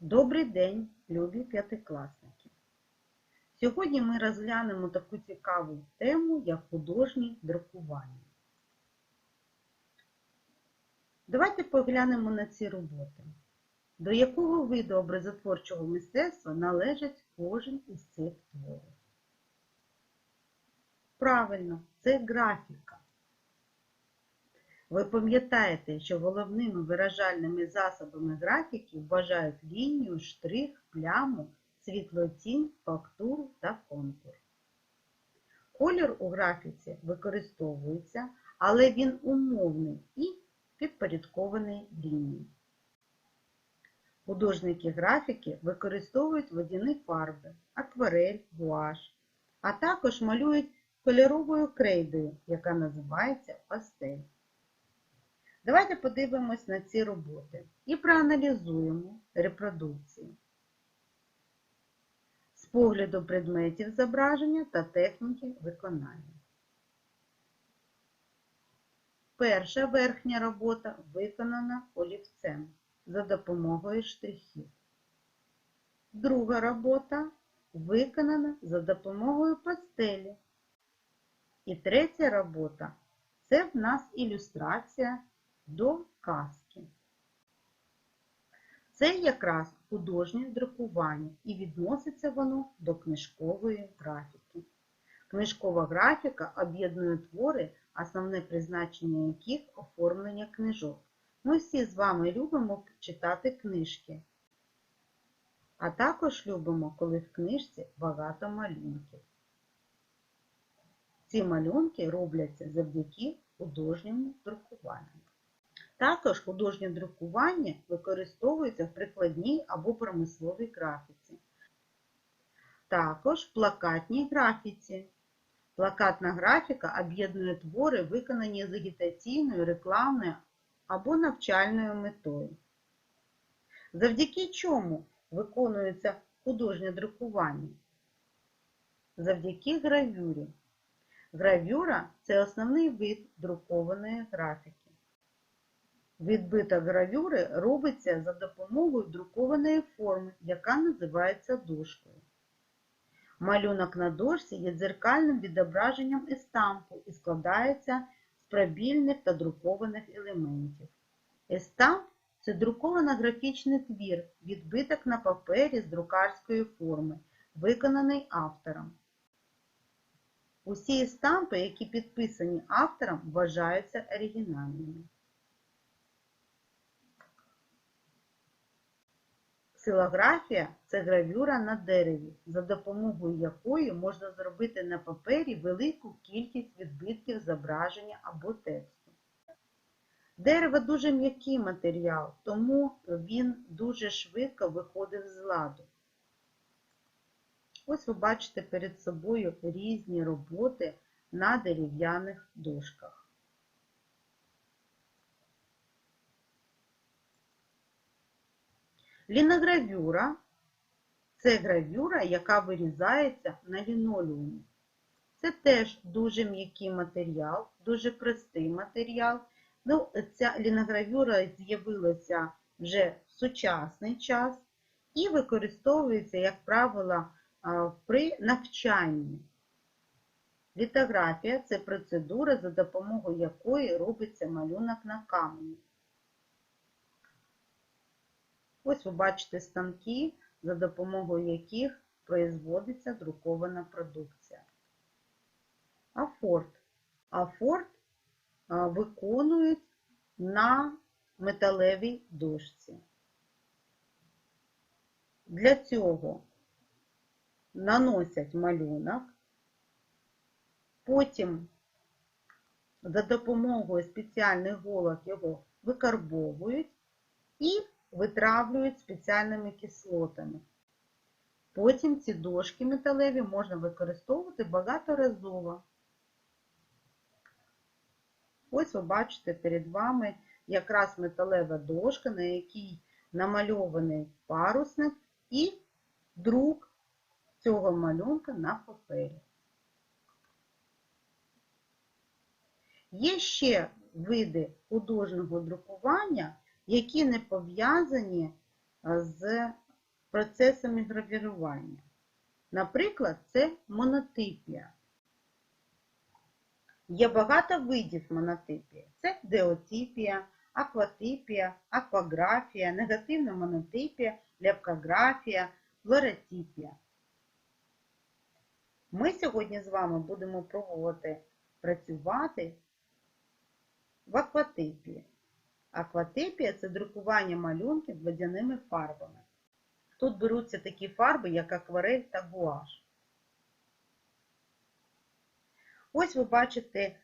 Добрий день, любі п'ятикласники! Сьогодні ми розглянемо таку цікаву тему, як художнє друкування. Давайте поглянемо на ці роботи. До якого виду образотворчого мистецтва належить кожен із цих творів? Правильно, це графіка. Ви пам'ятаєте, що головними виражальними засобами графіки вважають лінію, штрих, пляму, світлотінь, фактуру та контур. Колір у графіці використовується, але він умовний і підпорядкований лінії. Художники графіки використовують водяні фарби, акварель, гуаш, а також малюють кольоровою крейдою, яка називається пастель. Давайте подивимось на ці роботи і проаналізуємо репродукції з погляду предметів зображення та техніки виконання. Перша верхня робота виконана олівцем за допомогою штрихів. Друга робота виконана за допомогою пастелі. І третя робота це в нас ілюстрація до казки. Це якраз художнє друкування і відноситься воно до книжкової графіки. Книжкова графіка об'єднує твори, основне призначення яких оформлення книжок. Ми всі з вами любимо читати книжки, а також любимо, коли в книжці багато малюнків. Ці малюнки робляться завдяки художньому друкуванню. Також художнє друкування використовується в прикладній або промисловій графіці. Також в плакатній графіці. Плакатна графіка об'єднує твори, виконані з агітаційною, рекламною або навчальною метою. Завдяки чому виконується художнє друкування? Завдяки гравюрі. Гравюра це основний вид друкованої графіки. Відбиток гравюри робиться за допомогою друкованої форми, яка називається дошкою. Малюнок на дошці є дзеркальним відображенням естампу і складається з пробільних та друкованих елементів. Естамп це друковано графічний твір, відбиток на папері з друкарської форми, виконаний автором. Усі естампи, які підписані автором, вважаються оригінальними. Ксилографія це гравюра на дереві, за допомогою якої можна зробити на папері велику кількість відбитків зображення або тексту. Дерево дуже м'який матеріал, тому він дуже швидко виходить з ладу. Ось ви бачите перед собою різні роботи на дерев'яних дошках. Ліногравюра це гравюра, яка вирізається на лінолеумі. Це теж дуже м'який матеріал, дуже простий матеріал. Ну, Ця ліногравюра з'явилася вже в сучасний час і використовується, як правило, при навчанні. Літографія це процедура, за допомогою якої робиться малюнок на камені. Ось ви бачите станки, за допомогою яких производиться друкована продукція. Афорт. Афорт виконують на металевій дошці. Для цього наносять малюнок, потім за допомогою спеціальних голок його викарбовують і витравлюють спеціальними кислотами. Потім ці дошки металеві можна використовувати багаторазово. Ось ви бачите перед вами якраз металева дошка, на якій намальований парусник і друк цього малюнка на папері. Є ще види художнього друкування, які не пов'язані з процесами гравірування. Наприклад, це монотипія. Є багато видів монотипії. Це деотипія, акватипія, акваграфія, негативна монотипія, лепкографія, флоротипія. Ми сьогодні з вами будемо пробувати працювати в акватипії. Акватипія це друкування малюнків водяними фарбами. Тут беруться такі фарби, як акварель та гуаш. Ось ви бачите,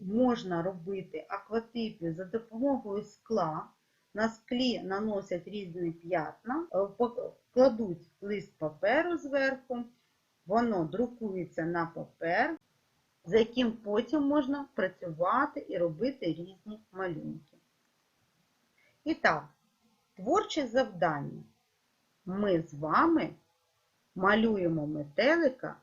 можна робити акватипію за допомогою скла. На склі наносять різні п'ятна, е, кладуть лист паперу зверху, воно друкується на папер, за яким потім можна працювати і робити різні малюнки. І так, творче завдання. Ми з вами малюємо метелика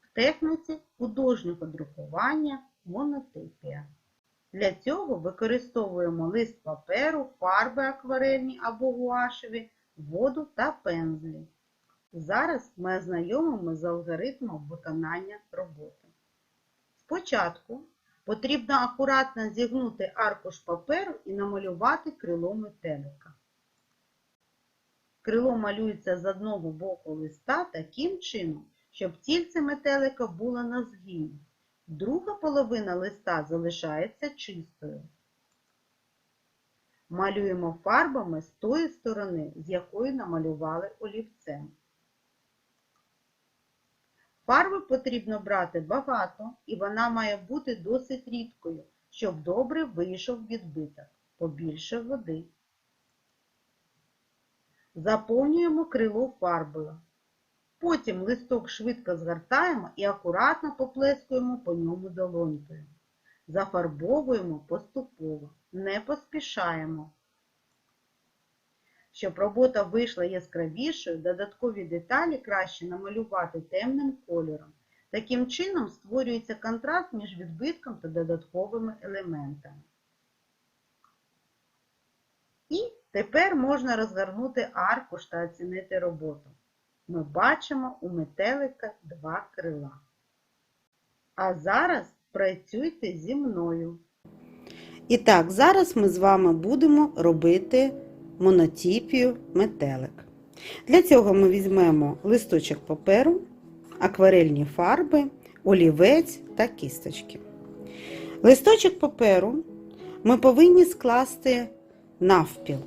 в техніці художнього друкування монотипія. Для цього використовуємо лист паперу, фарби акварельні або гуашеві, воду та пензлі. Зараз ми ознайомимо з алгоритмом виконання роботи. Спочатку потрібно акуратно зігнути аркуш паперу і намалювати крило метелика. Крило малюється з одного боку листа таким чином, щоб тільце метелика було на згині. Друга половина листа залишається чистою. Малюємо фарбами з тої сторони, з якої намалювали олівцем. Фарби потрібно брати багато, і вона має бути досить рідкою, щоб добре вийшов відбиток, побільше води. Заповнюємо крило фарбою. Потім листок швидко згортаємо і акуратно поплескуємо по ньому долонькою. Зафарбовуємо поступово, не поспішаємо. Щоб робота вийшла яскравішою, додаткові деталі краще намалювати темним кольором. Таким чином створюється контраст між відбитком та додатковими елементами. І тепер можна розгорнути аркуш та оцінити роботу. Ми бачимо у метелика два крила. А зараз працюйте зі мною. І так, зараз ми з вами будемо робити монотипію метелик. Для цього ми візьмемо листочок паперу, акварельні фарби, олівець та кісточки. Листочок паперу ми повинні скласти навпіл.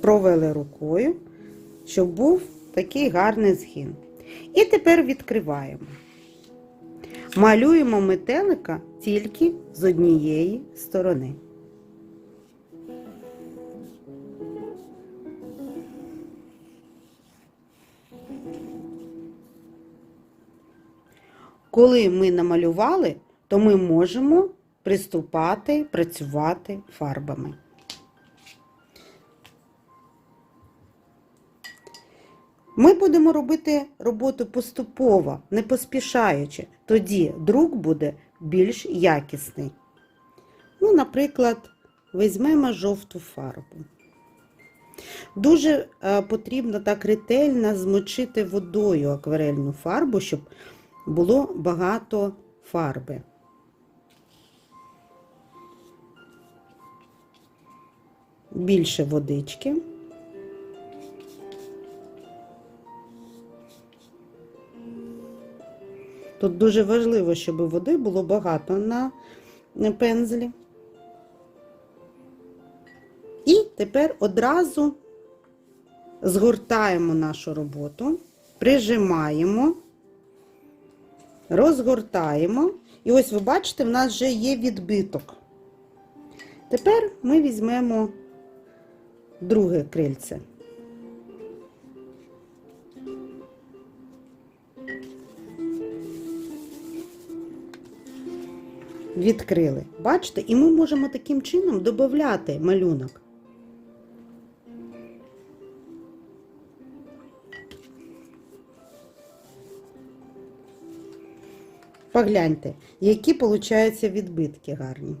Провели рукою, щоб був такий гарний згін. І тепер відкриваємо. Малюємо метелика тільки з однієї сторони. Коли ми намалювали, то ми можемо приступати працювати фарбами. Ми будемо робити роботу поступово, не поспішаючи. Тоді друк буде більш якісний. Ну, наприклад, візьмемо жовту фарбу. Дуже е, потрібно так ретельно змочити водою акварельну фарбу, щоб було багато фарби. Більше водички. Тут дуже важливо, щоб води було багато на пензлі. І тепер одразу згортаємо нашу роботу, прижимаємо, розгортаємо. І ось ви бачите, в нас вже є відбиток. Тепер ми візьмемо друге крильце. Відкрили. Бачите? І ми можемо таким чином додати малюнок. Погляньте, які получаються відбитки гарні.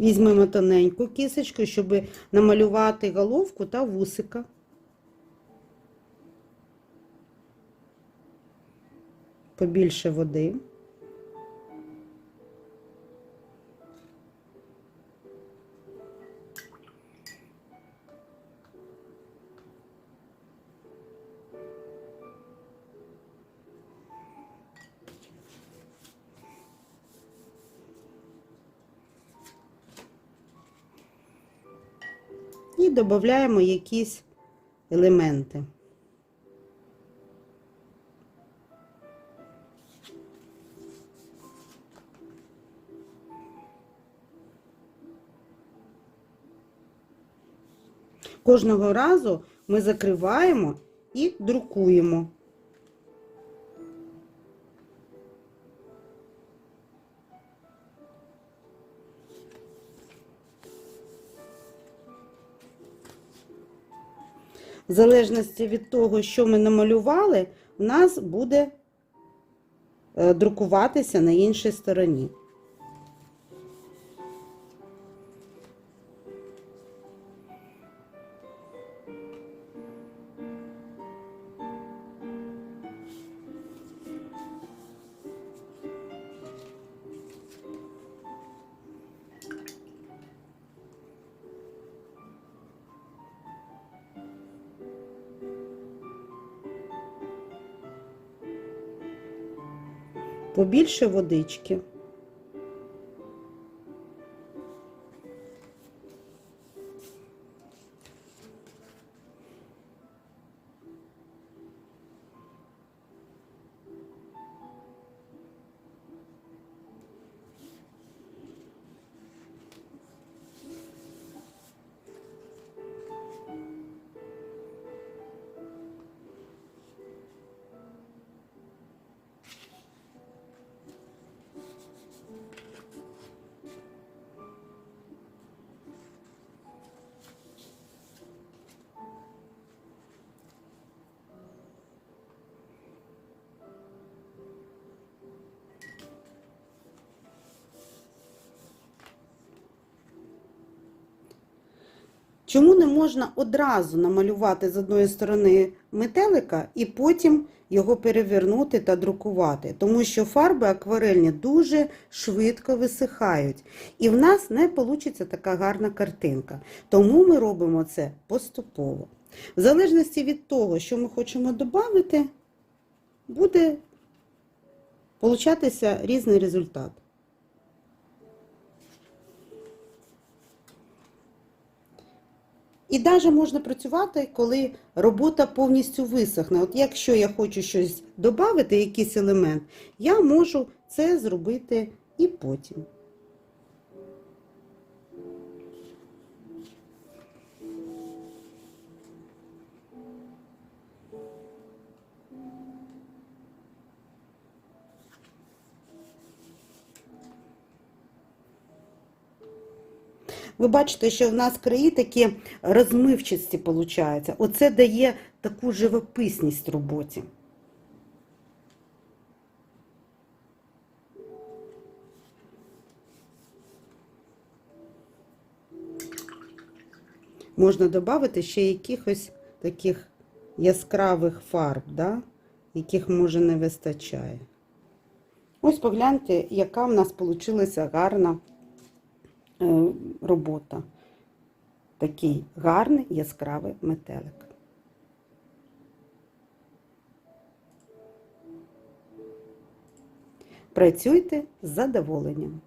Візьмемо тоненьку кисочку, щоб намалювати головку та вусика. Побільше води. Додаємо якісь елементи. Кожного разу ми закриваємо і друкуємо. В залежності від того, що ми намалювали, у нас буде е, друкуватися на іншій стороні. Побільше водички. Чому не можна одразу намалювати з одної сторони метелика і потім його перевернути та друкувати? Тому що фарби акварельні дуже швидко висихають. І в нас не вийде така гарна картинка. Тому ми робимо це поступово. В залежності від того, що ми хочемо додати, буде получатися різний результат. І навіть можна працювати, коли робота повністю висохне. От якщо я хочу щось додати, якийсь елемент, я можу це зробити і потім. Ви бачите, що в нас краї такі розмивчасті получаються. Оце дає таку живописність роботі. Можна додати ще якихось таких яскравих фарб, да? яких може не вистачає. Ось погляньте, яка в нас вийшла гарна робота. Такий гарний яскравий метелик. Працюйте з задоволенням.